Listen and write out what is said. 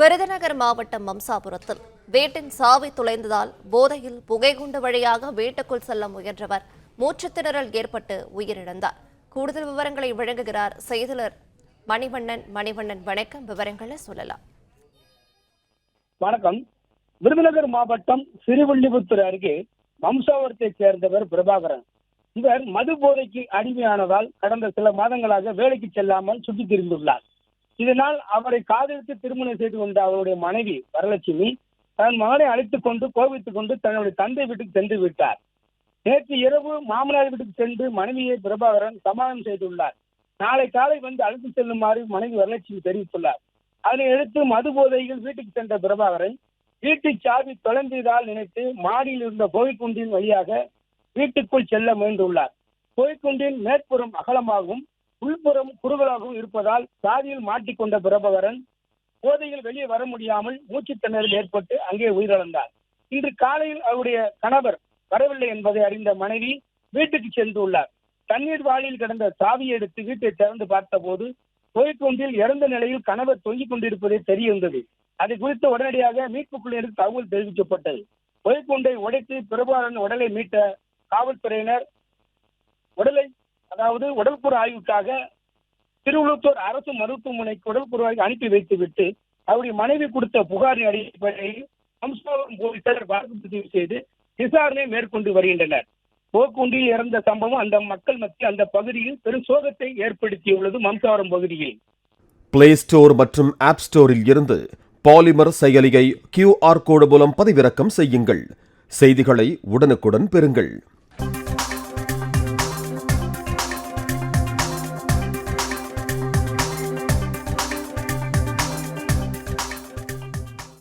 விருதுநகர் மாவட்டம் மம்சாபுரத்தில் வீட்டின் சாவி துளைந்ததால் போதையில் புகைகுண்டு வழியாக வீட்டுக்குள் செல்ல முயன்றவர் மூச்சுத் திணறல் ஏற்பட்டு உயிரிழந்தார். கூடுதல் விவரங்களை வழங்குகிறார் செய்தலர் மணிவண்ணன். மணிவண்ணன் வணக்கம். விவரங்களை சொல்லலாம். வணக்கம். விருதுநகர் மாவட்டம் சிறுவில்லிபுத்தூர் அருகே வம்சாவரத்தைச் சேர்ந்தவர் பிரபாகரன். இவர் மது போதைக்கு அடிமையானதால் கடந்த சில மாதங்களாக வேலைக்கு செல்லாமல் சுற்றித் திரிந்துள்ளார் இதனால் அவரை காதலித்து திருமணம் செய்து கொண்ட அவருடைய மனைவி வரலட்சுமி தன் மகனை அழைத்துக் கொண்டு கோபித்துக் கொண்டு தன்னுடைய தந்தை வீட்டுக்கு சென்று விட்டார். நேற்று இரவு மாமனார் வீட்டுக்கு சென்று மனைவியை பிரபாகரன் சமாதானம் செய்துள்ளார். நாளை காலை வந்து அழைத்து செல்லுமாறு மனைவி வரலட்சுமி தெரிவித்துள்ளார். அதனை அடுத்து மது போதையில் வீட்டுக்கு சென்ற பிரபாகரன் வீட்டு சாவி தொலைந்ததால் நினைத்து மாடியில் இருந்த கோவிக்குண்டின் வழியாக வீட்டுக்குள் செல்ல முயன்றுள்ளார். கோவிக்குண்டின் மேற்புறம் அகலமாகவும் உள்புறம் குறுகலாகவும் இருப்பதால் சாதியில் மாட்டிக்கொண்ட பிரபகரன் போதையில் வெளியே வர முடியாமல் மூச்சுத்திணறல் ஏற்பட்டு அங்கே உயிரிழந்தார். இன்று காலையில் அவருடைய கணவர் வரவில்லை என்பதை அறிந்த மனைவி வீட்டுக்கு சென்றுள்ளார் தண்ணீர் வாளியில் கிடந்த சாவியை எடுத்து வீட்டை திறந்து பார்த்தபோது புகைக்குண்டில் இறந்த நிலையில் கணவர் தொங்கிக் கொண்டிருப்பதை தெரியவந்தது. அது குறித்து உடனடியாக மீட்பு குழுவினருக்கு தகவல் தெரிவிக்கப்பட்டது. புகைக்குண்டை உடைத்து பிரபாரன் உடலை மீட்ட காவல்துறையினர் உடலை அதாவது உடல்புற ஆய்வுக்காக திருவள்ளூர் அரசு மருத்துவமனைக்கு உடல்புற ஆய்வு அனுப்பி வைத்துவிட்டு அவருடைய மனைவி கொடுத்த புகாரின் அடிப்படையில் வம்சாவரம் போலீசார் வழக்கு பதிவு செய்து விசாரணை மேற்கொண்டு வருகின்றனர். போக்குண்டில் இறந்த சம்பவம் அந்த மக்கள் மத்திய அந்த பகுதியில் பெரும் சோகத்தை ஏற்படுத்தியுள்ளது மம்சாரம் பகுதியில். பிளே ஸ்டோர் மற்றும் ஆப் ஸ்டோரில் இருந்து பாலிமர் செயலியை கியூஆர் கோடு மூலம் பதிவிறக்கம் செய்யுங்கள். செய்திகளை உடனுக்குடன் பெறுங்கள்.